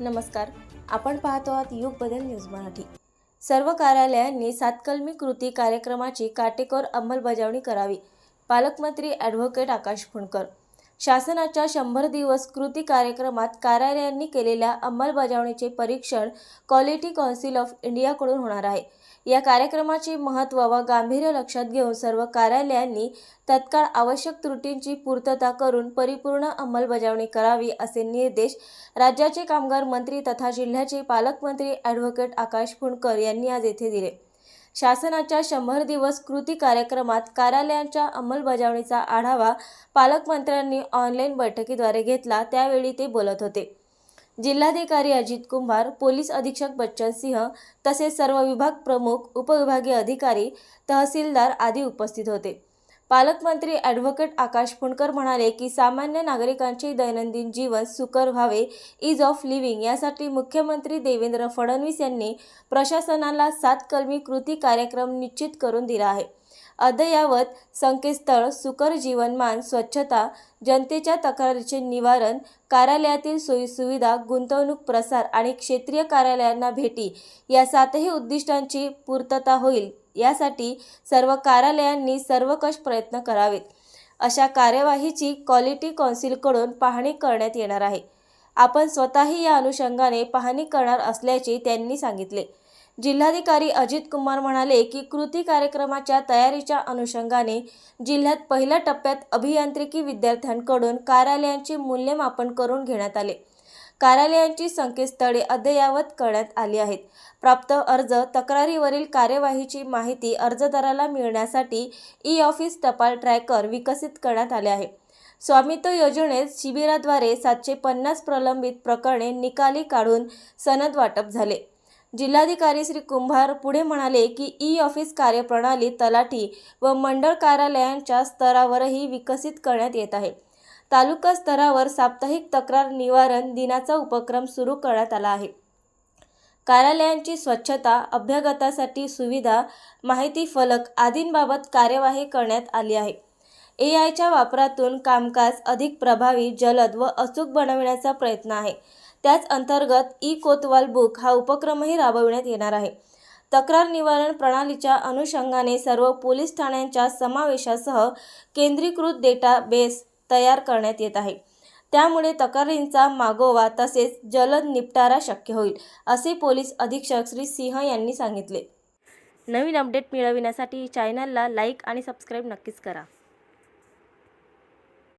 नमस्कार. आपण पाहतो आहात युग बदल न्यूज मराठी. सर्व कार्यालयांनी सातकलमी कृती कार्यक्रमाची काटेकोर अंमलबजावणी करावी. पालकमंत्री ॲडव्होकेट आकाश फुंडकर शासनाच्या शंभर दिवस कृती कार्यक्रमात कार्यालयांनी केलेल्या अंमलबजावणीचे परीक्षण क्वालिटी कौन्सिल ऑफ इंडियाकडून होणार आहे. या कार्यक्रमाचे महत्त्व व गांभीर्य लक्षात घेऊन सर्व कार्यालयांनी तत्काळ आवश्यक त्रुटींची पूर्तता करून परिपूर्ण अंमलबजावणी करावी असे निर्देश राज्याचे कामगार मंत्री तथा जिल्ह्याचे पालकमंत्री ॲडव्होकेट आकाश फुंडकर यांनी आज येथे दिले. शासनाच्या शंभर दिवस कृती कार्यक्रमात कार्यालयांच्या अंमलबजावणीचा आढावा पालकमंत्र्यांनी ऑनलाईन बैठकीद्वारे घेतला त्यावेळी ते बोलत होते. जिल्हाधिकारी अजित कुंभार पोलीस अधीक्षक बच्चन सिंह तसेच सर्व विभाग प्रमुख उपविभागीय अधिकारी तहसीलदार आदी उपस्थित होते. पालकमंत्री ॲडव्होकेट आकाश फुंडकर म्हणाले की सामान्य नागरिकांचे दैनंदिन जीवन सुकर व्हावे इज ऑफ लिव्हिंग यासाठी मुख्यमंत्री देवेंद्र फडणवीस यांनी प्रशासनाला सात कलमी कृती कार्यक्रम निश्चित करून दिला आहे. अद्ययावत संकेतस्थळ सुकर जीवनमान स्वच्छता जनतेच्या तक्रारीचे निवारण कार्यालयातील सोयीसुविधा गुंतवणूक प्रसार आणि क्षेत्रीय कार्यालयांना भेटी या सातही उद्दिष्टांची पूर्तता होईल. यासाठी सर्व कार्यालयांनी सर्वकष प्रयत्न करावेत. अशा कार्यवाहीची क्वालिटी कौन्सिलकडून पाहणी करण्यात येणार आहे. आपण स्वतःही या अनुषंगाने पाहणी करणार असल्याचे त्यांनी सांगितले. जिल्हाधिकारी अजित कुमार म्हणाले की कृती कार्यक्रमाच्या तयारीच्या अनुषंगाने जिल्ह्यात पहिल्या टप्प्यात अभियांत्रिकी विद्यार्थ्यांकडून कार्यालयांचे मूल्यमापन करून घेण्यात आले. कार्यालयांची संकेतस्थळे अद्ययावत करण्यात आली आहेत. प्राप्त अर्ज तक्रारीवरील कार्यवाहीची माहिती अर्जदाराला मिळण्यासाठी ई ऑफिस टपाल ट्रॅकर विकसित करण्यात आले आहे. स्वामित्व योजनेत शिबिराद्वारे सातशे पन्नास प्रलंबित प्रकरणे निकाली काढून सनद वाटप झाले. जिल्हाधिकारी श्री कुंभार पुढे म्हणाले की ई ऑफिस कार्यप्रणाली तलाठी व मंडळ कार्यालयांच्या स्तरावरही विकसित करण्यात येत आहे. तालुका स्तरावर साप्ताहिक तक्रार निवारण दिनाचा उपक्रम सुरू करण्यात आला आहे. कार्यालयांची स्वच्छता अभ्यागतासाठी सुविधा माहिती फलक आदींबाबत कार्यवाही करण्यात आली आहे. ए आयच्या वापरातून कामकाज अधिक प्रभावी जलद व अचूक बनविण्याचा प्रयत्न आहे. त्याच अंतर्गत ई कोतवाल बुक हा उपक्रमही राबविण्यात येणार आहे. तक्रार निवारण प्रणालीच्या अनुषंगाने सर्व पोलीस ठाण्यांच्या समावेशासह केंद्रीकृत डेटा बेस तयार करण्यात येत आहे. त्यामुळे तक्रारींचा मागोवा तसेच जलद निपटारा शक्य होईल असे पोलीस अधीक्षक श्री सिंह यांनी सांगितले. नवीन अपडेट मिळविण्यासाठी चॅनलला लाईक आणि सबस्क्राईब नक्कीच करा.